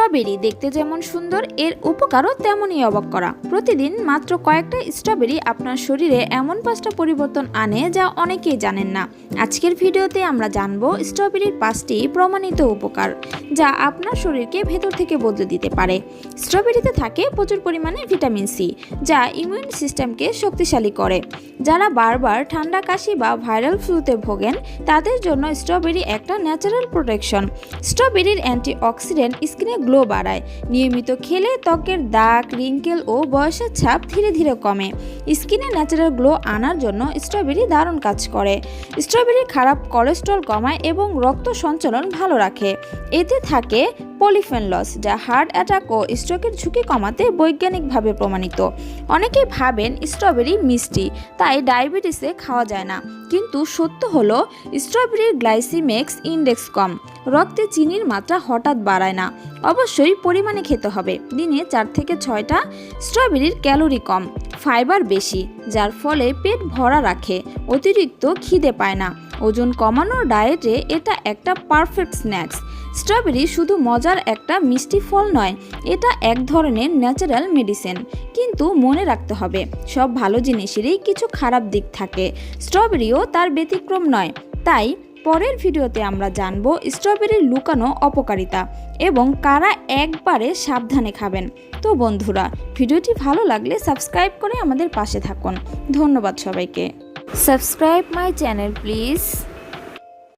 Strawberry দেখতে যেমন সুন্দর, এর উপকারও তেমনই অবাক করা। প্রতিদিন মাত্র কয়েকটা স্ট্রবেরি আপনার শরীরে এমন পাঁচটা পরিবর্তন আনে যা অনেকেই জানেন না। আজকের ভিডিওতে আমরা জানব স্ট্রবেরির পাঁচটি প্রমাণিত উপকার, যা আপনার শরীরকে ভেতর থেকে বদলে দিতে পারে। স্ট্রবেরিতে থাকে প্রচুর পরিমাণে ভিটামিন সি, যা ইমিউন সিস্টেমকে শক্তিশালী করে। যারা বারবার ঠান্ডা কাশি বা ভাইরাল ফ্লুতে ভোগেন, তাদের জন্য স্ট্রবেরি একটা ন্যাচারাল প্রোটেকশন। স্ট্রবেরির অ্যান্টিঅক্সিডেন্ট স্কিনে গ্লো বাড়ায়। নিয়মিত খেলে ত্বকের দাগ, রিঙ্কেল ও বয়সের ছাপ ধীরে ধীরে কমে। স্কিনে ন্যাচারাল গ্লো আনার জন্য স্ট্রবেরি দারুণ কাজ করে। স্ট্রবেরি খারাপ কোলেস্ট্রল কমায় এবং রক্ত সঞ্চালন ভালো রাখে। এতে থাকে পলিফেনলস যা হার্ট অ্যাটাক ও স্ট্রোকের ঝুঁকি কমাতে বৈজ্ঞানিকভাবে প্রমাণিত। অনেকেই ভাবেন স্ট্রবেরি মিষ্টি, তাই ডায়াবেটিসে খাওয়া যায় না। কিন্তু সত্য হলো স্ট্রবেরির গ্লাইসিমেক্স ইন্ডেক্স কম। রক্তে চিনির মাত্রা হঠাৎ বাড়ায় না। অবশ্যই পরিমাণে খেতে হবে। দিনে চার থেকে ছয়টা স্ট্রবেরির ক্যালোরি কম। ফাইবার বেশি, যার ফলে পেট ভরা রাখে। অতিরিক্ত খিদে পায় না। ওজন কমানোর ডায়েটে এটা একটা পারফেক্ট স্ন্যাক্স স্ট্রবেরি শুধু মজার একটা মিষ্টি ফল নয়, এটা এক ধরনের ন্যাচারাল মেডিসিন কিন্তু মনে রাখতে হবে, সব ভালো জিনিসেরই কিছু খারাপ দিক থাকে। স্ট্রবেরিও তার ব্যতিক্রম নয়। তাই পরের ভিডিওতে আমরা জানব স্ট্রবেরির লুকানো অপকারিতা এবং কারা একবারে সাবধানে খাবেন। তো বন্ধুরা, ভিডিওটি ভালো লাগলে সাবস্ক্রাইব করে আমাদের পাশে থাকুন। ধন্যবাদ সবাইকে। Subscribe my channel please.